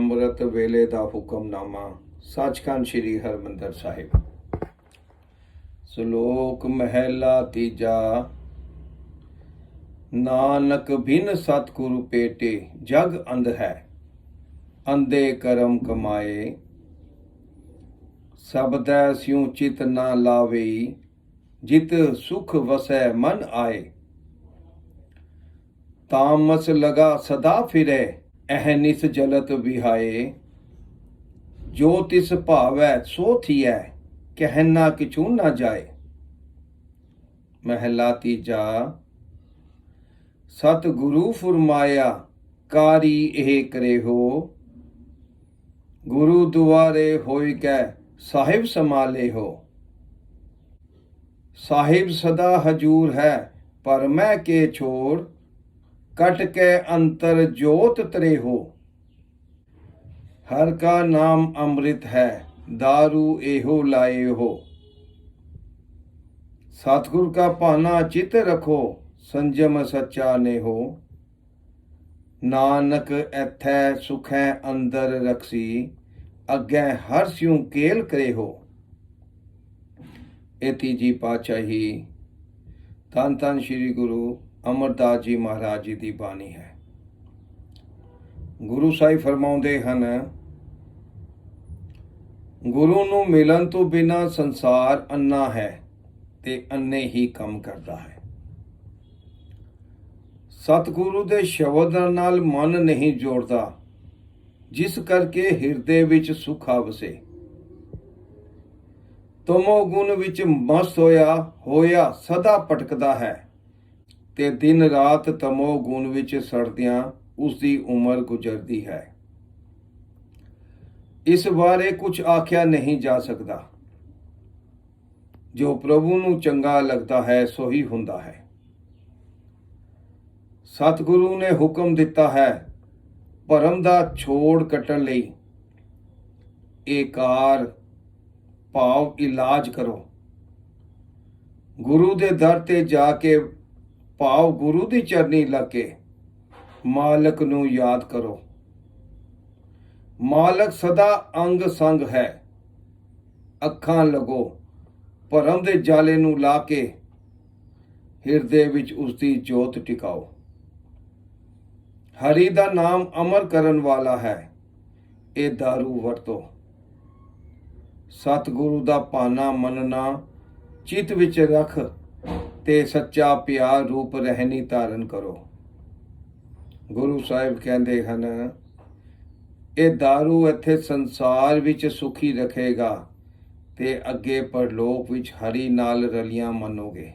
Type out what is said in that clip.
ਅੰਮ੍ਰਿਤ ਵੇਲੇ ਦਾ ਹੁਕਮਨਾਮਾ, ਸੱਚਖੰਡ ਸ੍ਰੀ ਹਰਮੰਦਰ ਸਾਹਿਬ। ਸ਼ਲੋਕ ਮਹਿਲਾ ਤੀਜਾ, ਨਾਨਕ ਬਿਨ ਸਤਿਗੁਰੂ ਪੇਟੇ, ਜਗ ਅੰਧ ਹੈ ਅੰਦੇ ਕਰਮ ਕਮਾਏ। ਸਬਦੈ ਸਿਉ ਚਿਤ ਨਾ ਲਾਵੇ, ਜਿਤ ਸੁਖ ਵਸੈ ਮਨ ਆਏ। ਤਾਮਸ ਲਗਾ ਸਦਾ ਫਿਰੈ ਅਹਨਿਸ ਜਲਤ ਵਿਹਾਏ, ਜੋ ਤਿਸ ਭਾਵੈ ਸੋ ਥੀਐ ਕਹਿਨਾ ਕਿਛੂ ਨਾ ਜਾਏ। ਮਹਿਲਾ ਤੀਜਾ ਸਤ ਗੁਰੂ ਫਰਮਾਇਆ, ਕਾਰੀ ਇਹ ਕਰੇ ਹੋ। ਗੁਰੂ ਦੁਆਰੇ ਹੋਇ ਕੈ, ਸਾਹਿਬ ਸਮਾਲੇ ਹੋ। ਸਾਹਿਬ ਸਦਾ ਹਜੂਰ ਹੈ, ਪਰ ਮੈਂ ਕੇ ਛੋੜ ਕਟ ਕੇ ਅੰਤਰ ਜੋਤ ਤਰੇ ਹੋ। ਹਰ ਕਾ ਨਾਮ ਅੰਮ੍ਰਿਤ ਹੈ दारू ਇਹੋ ਲਾਏ ਹੋ। ਸਤਿਗੁਰ ਕਾ ਭਾਨਾ ਚਿਤ ਰਖੋ, ਸੰਜਮ ਸੱਚਾ ਨੇ ਹੋ। ਨਾਨਕ ਐਥੈ ਸੁਖੈ ਅੰਦਰ ਰਖਸੀ, ਅੱਗੇ ਹਰ ਸਿਉ ਕੇਲ ਕਰੇ ਹੋ। ਇਹ ਤੀਜੀ ਪਾਤਸ਼ਾਹੀ। ਧੰਨ ਧੰਨ ਸ੍ਰੀ ਗੁਰੂ। ਅਮਰਦਾਸ ਜੀ ਮਹਾਰਾਜ ਜੀ ਦੀ ਬਾਣੀ ਹੈ। ਗੁਰੂ ਸਾਹਿਬ ਫਰਮਾਉਂਦੇ ਹਨ, ਗੁਰੂ ਨੂੰ ਮਿਲਣ ਤੋਂ ਬਿਨਾ ਸੰਸਾਰ ਅੰਨਾ ਹੈ ਤੇ ਅੰਨੇ ਹੀ ਕੰਮ ਕਰਦਾ ਹੈ। ਸਤਿਗੁਰੂ ਦੇ ਸ਼ਬਦ ਨਾਲ ਮਨ ਨਹੀਂ ਜੋੜਦਾ, ਜਿਸ ਕਰਕੇ ਹਿਰਦੇ ਵਿੱਚ ਸੁਖ ਆਵਸੇ। ਤਮੋ ਗੁਣ ਵਿੱਚ ਮਸਤ ਹੋਇਆ ਹੋਇਆ ਸਦਾ ਭਟਕਦਾ ਹੈ। ਤੇ ਦਿਨ ਰਾਤ ਤਮੋ ਗੁਣ ਵਿੱਚ ਸੜਦਿਆਂ ਉਸ ਦੀ ਉਮਰ ਗੁਜ਼ਰਦੀ ਹੈ। ਇਸ ਬਾਰੇ ਕੁਝ ਆਖਿਆ ਨਹੀਂ ਜਾ ਸਕਦਾ। ਜੋ ਪ੍ਰਭੂ ਨੂੰ ਚੰਗਾ ਲੱਗਦਾ ਹੈ ਸੋ ਹੀ ਹੁੰਦਾ ਹੈ। ਸਤਿਗੁਰੂ ਨੇ ਹੁਕਮ ਦਿੱਤਾ ਹੈ, ਭਰਮ ਦਾ ਛੋੜ ਕੱਟਣ ਲਈ ਏਕਾਰ ਭਾਵ ਇਲਾਜ ਕਰੋ। ਗੁਰੂ ਦੇ ਦਰ ਤੇ ਜਾ ਕੇ ਭਾਵ ਗੁਰੂ ਦੀ ਚਰਨੀ ਲੱਗ। ਕੇ ਮਾਲਕ ਨੂੰ ਯਾਦ ਕਰੋ। ਮਾਲਕ ਸਦਾ ਅੰਗ ਸੰਗ ਹੈ। ਅੱਖਾਂ ਲਗੋ, ਭਰਮ ਦੇ ਜਾਲੇ ਨੂੰ ਲਾ ਕੇ ਹਿਰਦੇ ਵਿੱਚ ਉਸ ਦੀ ਜੋਤ ਟਿਕਾਓ। ਹਰੀ ਦਾ ਨਾਮ ਅਮਰ ਕਰਨ ਵਾਲਾ ਹੈ। ਇਹ दारू ਵਰਤੋ। ਸਤਿਗੁਰੂ ਦਾ ਪਾਣਾ ਮੰਨਣਾ ਚਿੱਤ ਵਿੱਚ ਰੱਖ ਤੇ ਸੱਚਾ ਪਿਆਰ ਰੂਪ ਰਹਿਣੀ ਧਾਰਨ ਕਰੋ। ਗੁਰੂ ਸਾਹਿਬ ਕਹਿੰਦੇ ਹਨ, ਇਹ दारू ਇੱਥੇ ਸੰਸਾਰ ਵਿੱਚ ਸੁਖੀ ਰੱਖੇਗਾ ਤੇ ਅੱਗੇ ਪਰਲੋਕ ਵਿੱਚ ਹਰੀ ਨਾਲ ਰਲੀਆਂ ਮੰਨੋਗੇ।